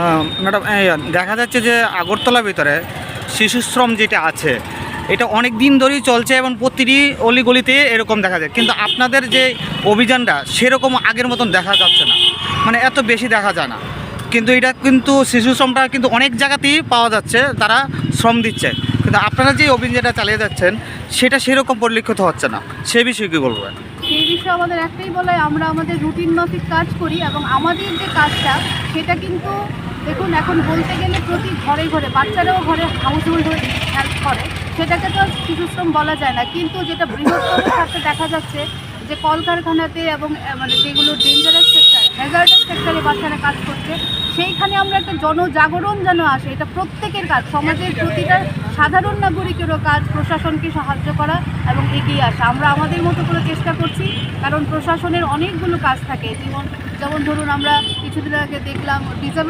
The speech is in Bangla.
আহ, ম্যাডাম দেখা যাচ্ছে যে আগরতলার ভিতরে শিশুশ্রম যেটা আছে এটা অনেক দিন ধরেই চলছে এবং প্রতিটি অলিগলিতে এরকম দেখা যায়। কিন্তু আপনাদের যে অভিযানটা সেরকম আগের মতন দেখা যাচ্ছে না। মানে এত বেশি দেখা যায় না। কিন্তু এটা কিন্তু শিশু শ্রমটা কিন্তু অনেক জায়গাতেই পাওয়া যাচ্ছে তারা শ্রম দিচ্ছে। কিন্তু আপনারা যে অভিযানটা চালিয়ে যাচ্ছেন সেটা সেরকম পরিলক্ষিত হচ্ছে না। সে বিষয়ে কী বলবেন? সেই বিষয়ে আমাদের একটাই বলে আমরা আমাদের রুটিন মাফিক কাজ করি এবং আমাদের যে কাজটা সেটা কিন্তু দেখুন এখন বলতে গেলে প্রতি ঘরে ঘরে বাচ্চারাও ঘরে হাউস হোল্ড হয়ে হেল্প করে সেটাকে তো শিশুশ্রম বলা যায় না। কিন্তু যেটা বৃহত্তর সাথে দেখা যাচ্ছে যে কলকারখানাতে এবং মানে যেগুলো ডেঞ্জারাস সেক্টর হ্যাজার্ডাস সেক্টরে বাচ্চারা কাজ করছে সেইখানে আমরা একটা জনজাগরণ যেন আসে এটা প্রত্যেকের কাজ সমাজের প্রতিটা সাধারণ নাগরিকেরও কাজ প্রশাসনকে সাহায্য করা এবং এগিয়ে আসা। আমরা আমাদের মতো করে চেষ্টা করছি, কারণ প্রশাসনের অনেকগুলো কাজ থাকে। যেমন যেমন ধরুন আমরা কিছুদিন আগে দেখলাম ডিজাবে